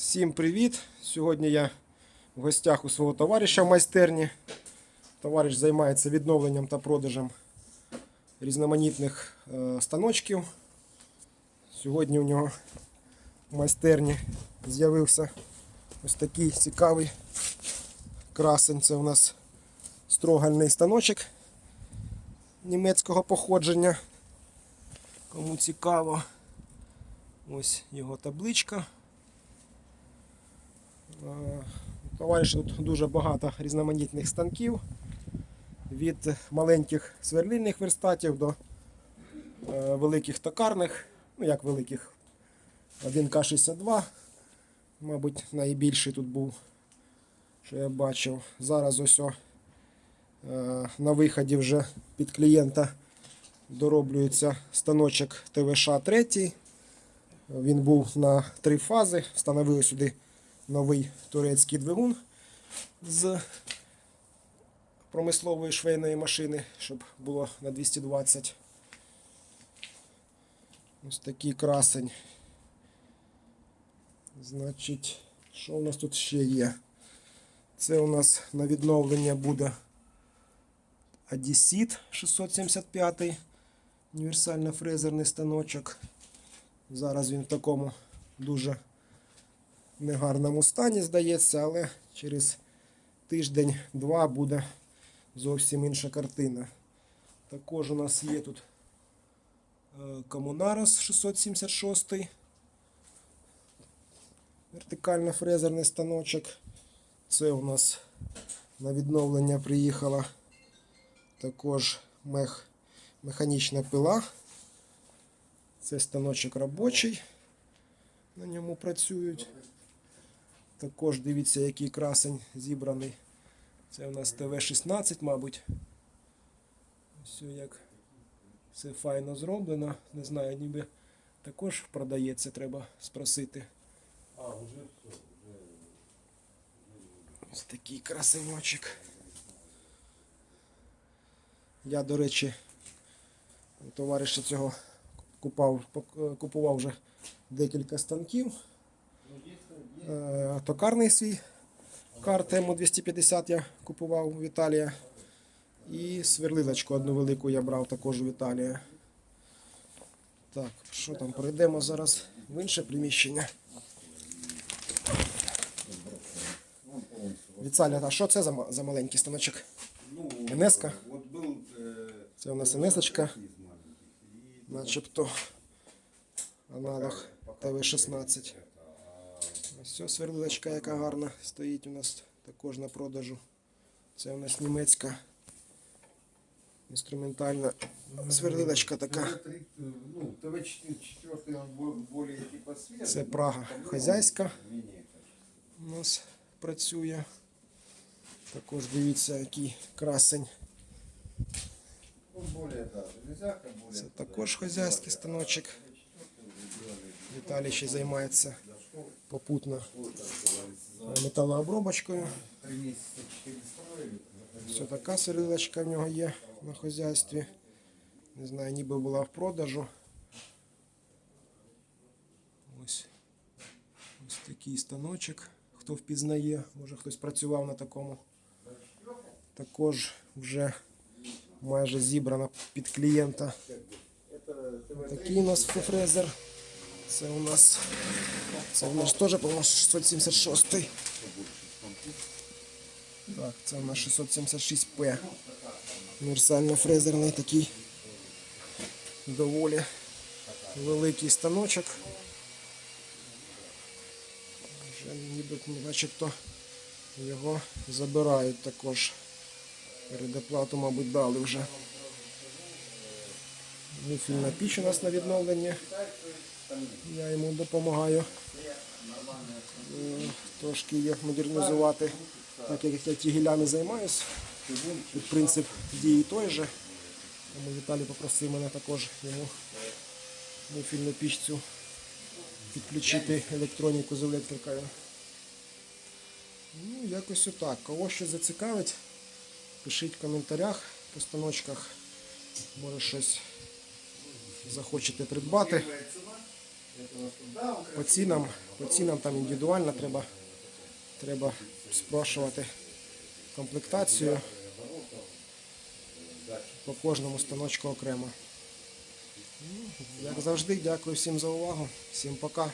Всім привіт! Сьогодні я в гостях у свого товариша в майстерні. Товариш займається відновленням та продажем різноманітних е, станочків. Сьогодні у нього в майстерні з'явився ось такий цікавий красень. Це у нас строгальний станочок німецького походження. Кому цікаво, ось його табличка. Е, у Товариша тут дуже багато різноманітних станків. Від маленьких сверлильних верстатів до е, великих токарних, ну як великих, 1К62, мабуть, найбільший тут був, що я бачив. Зараз ось е, на виході вже під клієнта дороблюється станочок ТВШ 3. Він був на три фази, встановили сюди новий турецький двигун з промислової швейної машини, щоб було на 220. Ось такий красень. Значить, що у нас тут ще є? Це у нас на відновлення буде Одесіт 675 універсально фрезерний станочок. Зараз він в такому дуже негарному стані, здається, але через тиждень-два буде зовсім інша картина. Також у нас є тут е, Комунарос 676. Вертикально фрезерний станочок. Це у нас на відновлення приїхала також мех, механічна пила. Це станочок робочий. На ньому працюють. Також дивіться, який красень зібраний. Це у нас ТВ-16, мабуть. Все як все файно зроблено. Не знаю, ніби також продається, треба спросити. А, все. Ось такий красивочок. Я, до речі, товариша цього купав, купував вже декілька станків. Е, Токарний свій карт М250 я купував в Італії. І сверлилочку одну велику я брав також в Італії. Так, що там, перейдемо зараз в інше приміщення. Віцаля, а що це за, за маленький станочок? Э, Це у нас. И начебто аналог ТВ-16. Ось ця сверлилочка, яка гарна, стоїть у нас також на продажу. Це у нас німецька інструментальна сверлилочка така. ТВ-3, ТВ-4, он бо- более типа светлый. Це Прага хазяйська у нас працює. Також дивіться, який красень. Це також хазяйський станочок. Віталій ще займається попутно металообробочкою. Все така сверлилочка в нього є на хазяйстві. Не знаю, ніби була в продажу. Ось, ось такий станочок. Хто впізнає, може хтось працював на такому. Також вже майже зібрана під клієнта. Такий у нас фрезер. Це у нас. Це у нас теж, по-моєму, 676. Так, це у нас 676П. Універсально фрезерний такий доволі великий станочок. Вже ніби начебто його забирають також. Передоплату, мабуть, дали вже. Муфільна піч у нас на відновленні. Я йому допомагаю е, трошки її модернізувати, так як я тігелями займаюсь. Тут принцип дії той же. Тому Віталій попросив мене також йому муфільну пічцю підключити електроніку з електрикою. Ну, якось отак. Кого що зацікавить, пишіть в коментарях по станочках. Може щось захочете придбати. По цінам По цінам там індивідуально треба, треба спрошувати комплектацію по кожному станочку окремо. Ну, Як завжди, дякую всім за увагу. Всім пока.